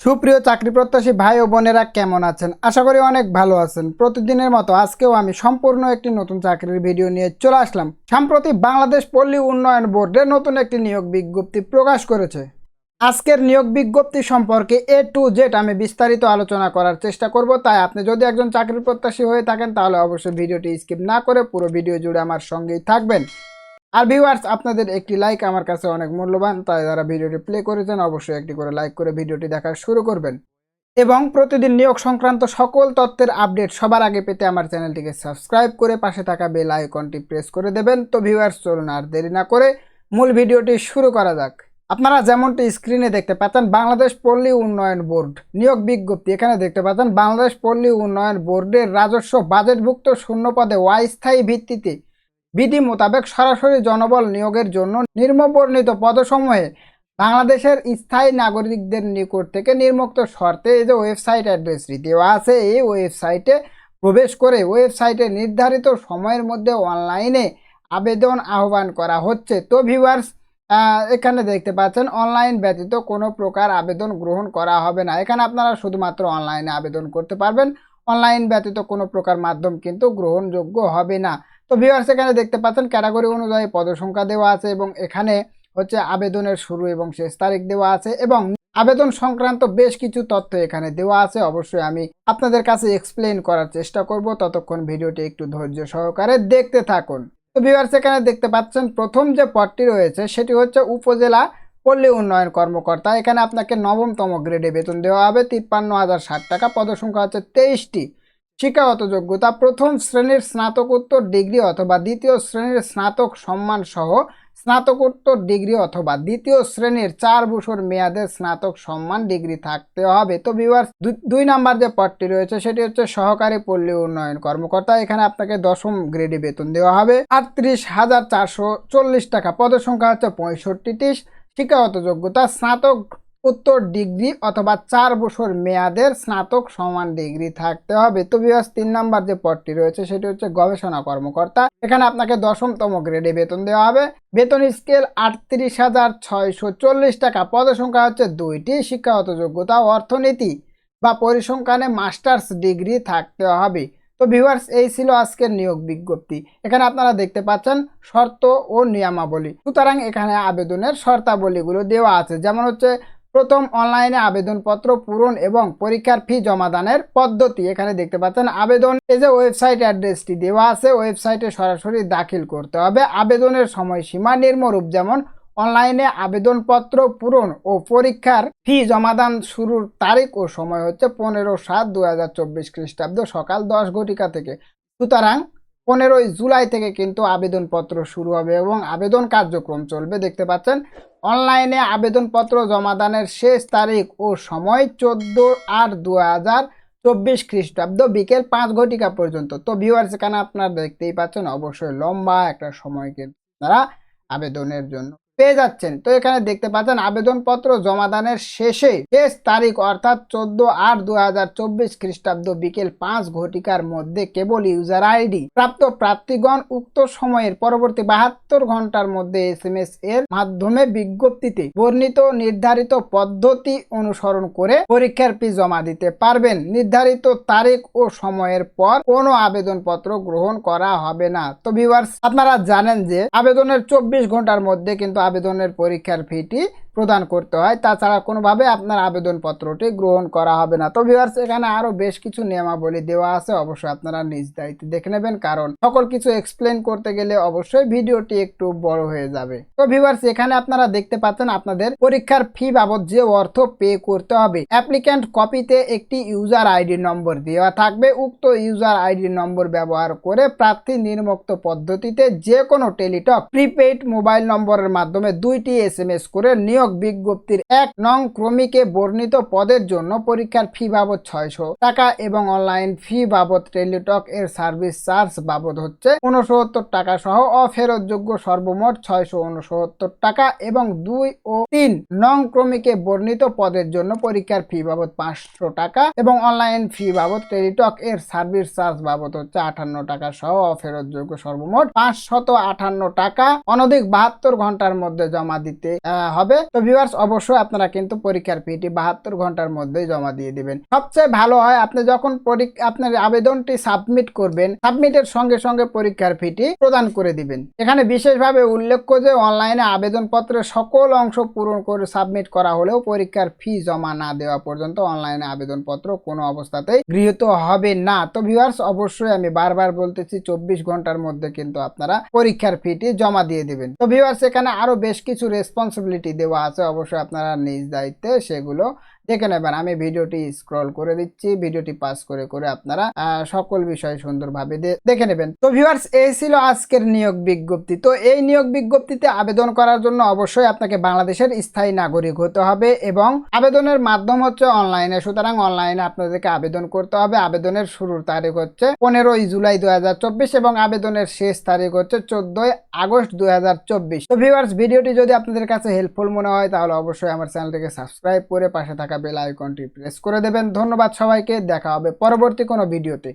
সুপ্রিয় চাকরি প্রত্যাশী ভাই ও বোনেরা কেমন আছেন? আশা করি অনেক ভালো আছেন। প্রতিদিনের মতো আজকেও আমি সম্পূর্ণ একটি নতুন চাকরির ভিডিও নিয়ে চলে আসলাম। সম্প্রতি বাংলাদেশ পল্লী উন্নয়ন বোর্ডের নতুন একটি নিয়োগ বিজ্ঞপ্তি প্রকাশ করেছে। আজকের নিয়োগ বিজ্ঞপ্তি সম্পর্কে এ টু জেড আমি বিস্তারিত আলোচনা করার চেষ্টা করব, তাই আপনি যদি একজন চাকরি প্রত্যাশী হয়ে থাকেন, তাহলে অবশ্যই ভিডিওটি স্কিপ না করে পুরো ভিডিও জুড়ে আমার সঙ্গেই থাকবেন। আর ভিউয়ার্স আপনাদের একটি লাইক আমার কাছে অনেক মূল্যবান, তাই যারা ভিডিওটি প্লে করেছেন, অবশ্যই একটি করে লাইক করে ভিডিওটি দেখা শুরু করবেন। এবং প্রতিদিন নিয়োগ সংক্রান্ত সকল তথ্যের আপডেট সবার আগে পেতে আমার চ্যানেলটিকে সাবস্ক্রাইব করে পাশে থাকা বেল আইকনটি প্রেস করে দেবেন। তো ভিউয়ার্স চলুন আর দেরি না করে মূল ভিডিওটি শুরু করা যাক। আপনারা যেমনটি স্ক্রিনে দেখতে পাচ্ছেন, বাংলাদেশ পল্লী উন্নয়ন বোর্ড নিয়োগ বিজ্ঞপ্তি এখানে দেখতে পাচ্ছেন, বাংলাদেশ পল্লী উন্নয়ন বোর্ডের রাজস্ব বাজেটভুক্ত শূন্য পদে অস্থায়ী ভিত্তিতে বিধি মোতাবেক সরাসরি জনবল নিয়োগের জন্য নির্মবর্ণিত পদসমূহে বাংলাদেশের স্থায়ী নাগরিকদের নিকট থেকে নির্মুক্ত শর্তে এই যে ওয়েবসাইট অ্যাড্রেসটি দেওয়া আছে, এই ওয়েবসাইটে প্রবেশ করে ওয়েবসাইটে নির্ধারিত সময়ের মধ্যে অনলাইনে আবেদন আহ্বান করা হচ্ছে। তো ভিউয়ার্স এখানে দেখতে পাচ্ছেন, অনলাইন ব্যতীত কোনো প্রকার আবেদন গ্রহণ করা হবে না। এখানে আপনারা শুধুমাত্র অনলাইনে আবেদন করতে পারবেন। অনলাইন ব্যতীত কোনো প্রকার মাধ্যম কিন্তু গ্রহণযোগ্য হবে না। তো ভিউয়ার্স এখানে দেখতে পাচ্ছেন ক্যাটাগরি অনুযায়ী পদসংখ্যা দেওয়া আছে এবং এখানে হচ্ছে আবেদনের শুরু এবং শেষ তারিখ দেওয়া আছে এবং আবেদন সংক্রান্ত বেশ কিছু তথ্য এখানে দেওয়া আছে। অবশ্যই আমি আপনাদের কাছে এক্সপ্লেন করার চেষ্টা করব। ততক্ষণ ভিডিওটি একটু ধৈর্য সহকারে দেখতে থাকুন। তো ভিউয়ার্স এখানে দেখতে পাচ্ছেন প্রথম যে পদটি রয়েছে সেটি হচ্ছে উপজেলা পল্লী উন্নয়ন কর্মকর্তা। এখানে আপনাকে নবমতম গ্রেডে বেতন দেওয়া হবে। তিপ্পান্ন হাজার ষাট টাকা। পদসংখ্যা হচ্ছে তেইশটি। শিক্ষাগত যোগ্যতা প্রথম শ্রেণির স্নাতকোত্তর ডিগ্রি অথবা দ্বিতীয় শ্রেণির স্নাতক সম্মান সহ স্নাতকোত্তর ডিগ্রি অথবা দ্বিতীয় শ্রেণির চার বছর মেয়াদের স্নাতক সম্মান ডিগ্রি থাকতে হবে। তো ভিউয়ার্স দুই নাম্বার যে পদটি রয়েছে সেটি হচ্ছে সহকারী পল্লী উন্নয়ন কর্মকর্তা। এখানে আপনাকে দশম গ্রেডে বেতন দেওয়া হবে। আটত্রিশ হাজার চারশো চল্লিশ টাকা, পদের সংখ্যা হচ্ছে পঁয়ষট্টিটি শিক্ষাগত যোগ্যতা স্নাতক উত্তর ডিগ্রি অথবা চার বছর মেয়াদের স্নাতক সমান ডিগ্রি থাকতে হবে। তো বিভাস তিন নাম্বার যে পদটি রয়েছে, সেটি হচ্ছে গবেষণা কর্মকর্তা। এখানে আপনাকে দশমতম গ্রেডে বেতন দেওয়া হবে। বেতন স্কেল আটত্রিশ হাজার ছয়শো চল্লিশ টাকা। পদসংখ্যা হচ্ছে দুইটি, শিক্ষাগত যোগ্যতা, অর্থনীতি বা পরিসংখ্যানে মাস্টার্স ডিগ্রি থাকতে হবে। তো ভিউয়ার্স এই ছিল আজকের নিয়োগ বিজ্ঞপ্তি। এখানে আপনারা দেখতে পাচ্ছেন শর্ত ও নিয়মাবলী। সুতরাং এখানে আবেদনের শর্তাবলীগুলো দেওয়া আছে। যেমন হচ্ছে প্রথম অনলাইনে আবেদনপত্র পূরণ এবং পরীক্ষার ফি জমাদানের পদ্ধতি। এখানে দেখতে পাচ্ছেন, আবেদন এই যে ওয়েবসাইট অ্যাড্রেসটি দেওয়া আছে, ওয়েবসাইটে সরাসরি দাখিল করতে হবে। আবেদনের সময়সীমা নির্মরূপ যেমন অনলাইনে আবেদনপত্র পূরণ ও পরীক্ষার ফি জমাদান শুরুর তারিখ ও সময় হচ্ছে পনেরো সাত দু হাজার চব্বিশ খ্রিস্টাব্দ সকাল দশ ঘটিকা থেকে। সুতরাং পনেরোই জুলাই থেকে কিন্তু আবেদনপত্র শুরু হবে এবং আবেদন কার্যক্রম চলবে। দেখতে পাচ্ছেন অনলাইনে আবেদনপত্র জমাদানের শেষ তারিখ ও সময় চোদ্দ আট দু হাজার চব্বিশ খ্রিস্টাব্দ বিকেল পাঁচ ঘটিকা পর্যন্ত। তো ভিউয়ার্স এখানে আপনারা দেখতেই পাচ্ছেন, অবশ্যই লম্বা একটা সময় কিন্তু আপনারা আবেদনের জন্য। পেয়ে যাচ্ছেন। তো এখানে দেখতে পাচ্ছেন, আবেদনপত্র জমাদানের শেষে শেষ তারিখ অর্থাৎ চোদ্দ আট দু হাজার চব্বিশ খ্রিস্টাব্দ বিকেল পাঁচ ঘটিকার মধ্যে কেবল ইউজার আইডি। প্রাপ্ত প্রার্থীগণ উক্ত সময়ের পরবর্তী বাহাত্তর ঘণ্টার মধ্যে এস এম এস এর মাধ্যমে বিজ্ঞপ্তিতে বর্ণিত নির্ধারিত পদ্ধতি অনুসরণ করে পরীক্ষার ফি জমা দিতে পারবেন। নির্ধারিত তারিখ ও সময়ের পর কোনো আবেদনপত্র গ্রহণ করা হবে না। তো ভিউয়ার্স আপনারা জানেন যে আবেদনের চব্বিশ ঘণ্টার মধ্যে কিন্তু আবেদনের পরীক্ষার ফিটি প্রদান করতে হয়। তাছাড়া কোনোভাবে আপনার আবেদনপত্রটি গ্রহণ করা হবে না। তো ভিউয়ার্স এখানে আরও বেশ কিছু নিয়মাবলী দেওয়া আছে, অবশ্যই আপনারা নিজ দায়িত্বে দেখে নেবেন। কারণ সকল কিছু এক্সপ্লেন করতে গেলে অবশ্যই ভিডিওটি একটু বড় হয়ে যাবে। তো ভিউয়ার্স এখানে আপনারা দেখতে পাচ্ছেন আপনাদের পরীক্ষার ফি বাবদ যে অর্থ পে করতে হবে। অ্যাপ্লিক্যান্ট কপিতে একটি ইউজার আইডি নম্বর দেওয়া থাকবে। উক্ত ইউজার আইডি নম্বর ব্যবহার করে প্রার্থী নির্মুক্ত পদ্ধতিতে যে কোনো টেলিটক প্রিপেইড মোবাইল নম্বরের মাধ্যমে দুইটি এস করে নিয়োগ বিজ্ঞপ্তির এক নং ক্রমিকে বর্ণিত পদের জন্য পরীক্ষার ফি বাবদ ছয়শো টাকা এবং অনলাইন ফি বাবদ টেলিটক এর সার্ভিস চার্জ বাবদ হচ্ছে উনসত্তর টাকা সহ অফেরতযোগ্য সর্বমোট ছয়শো উনসত্তর টাকা এবং দুই ও তিন নং ক্রমিকে বর্ণিত পদের জন্য পরীক্ষার ফি বাবদ পাঁচশো টাকা এবং অনলাইন ফি বাবদ টেলিটক এর সার্ভিস চার্জ বাবদ হচ্ছে আটান্ন টাকা সহ অফেরতযোগ্য সর্বমোট পাঁচশত আটান্ন টাকা। অনধিক বাহাত্তর ঘণ্টার মধ্যে জমা দিতে হবে। তো ভিউয়ার্স অবশ্যই আপনারা কিন্তু পরীক্ষার ফিটি বাহাত্তর ঘণ্টার মধ্যেই জমা দিয়ে দিবেন। সবচেয়ে ভালো হয়, আপনি যখন আপনার আবেদনটি সাবমিট করবেন সাবমিটের সঙ্গে সঙ্গে পরীক্ষার ফিটি প্রদান করে দিবেন। এখানে বিশেষভাবে উল্লেখ্য যে অনলাইনে আবেদনপত্রের সকল অংশ পূরণ করে সাবমিট করা হলেও পরীক্ষার ফি জমা না দেওয়া পর্যন্ত অনলাইনে আবেদনপত্র কোনো অবস্থাতেই গৃহীত হবে না। তো ভিউয়ার্স অবশ্যই আমি বারবার বলতেছি, চব্বিশ ঘণ্টার মধ্যে কিন্তু আপনারা পরীক্ষার ফিটি জমা দিয়ে দিবেন। তো ভিউয়ার্স এখানে আরও বেশ কিছু রেসপন্সিবিলিটি দেওয়া আছে অবশ্যই আপনারা নিজ দায়িত্বে সেগুলো দেখে নেবেন আমি ভিডিওটি স্ক্রল করে দিচ্ছি, ভিডিওটি পাস করে করে আপনারা সকল বিষয় সুন্দরভাবে দেখে নেবেন। তো ভিউয়ার্স এই ছিল আজকের নিয়োগ বিজ্ঞপ্তি। তো এই নিয়োগ বিজ্ঞপ্তিতে আবেদন করার জন্য অবশ্যই আপনাকে বাংলাদেশের স্থায়ী নাগরিক হতে হবে এবং আবেদনের মাধ্যম হচ্ছে অনলাইনে সুতরাং অনলাইনে আপনাদেরকে আবেদন করতে হবে। আবেদনের শুরুর তারিখ হচ্ছে পনেরোই জুলাই দু হাজার চব্বিশ এবং আবেদনের শেষ তারিখ হচ্ছে চোদ্দই আগস্ট দুহাজার চব্বিশ। তো ভিউয়ার্স ভিডিওটি যদি আপনাদের কাছে হেল্পফুল মনে হয়, তাহলে অবশ্যই আমার চ্যানেলটিকে সাবস্ক্রাইব করে পাশে থাকা বেল আইকনটি প্রেস করে দেবেন। ধন্যবাদ সবাইকে। দেখা হবে পরবর্তী কোনো ভিডিওতে।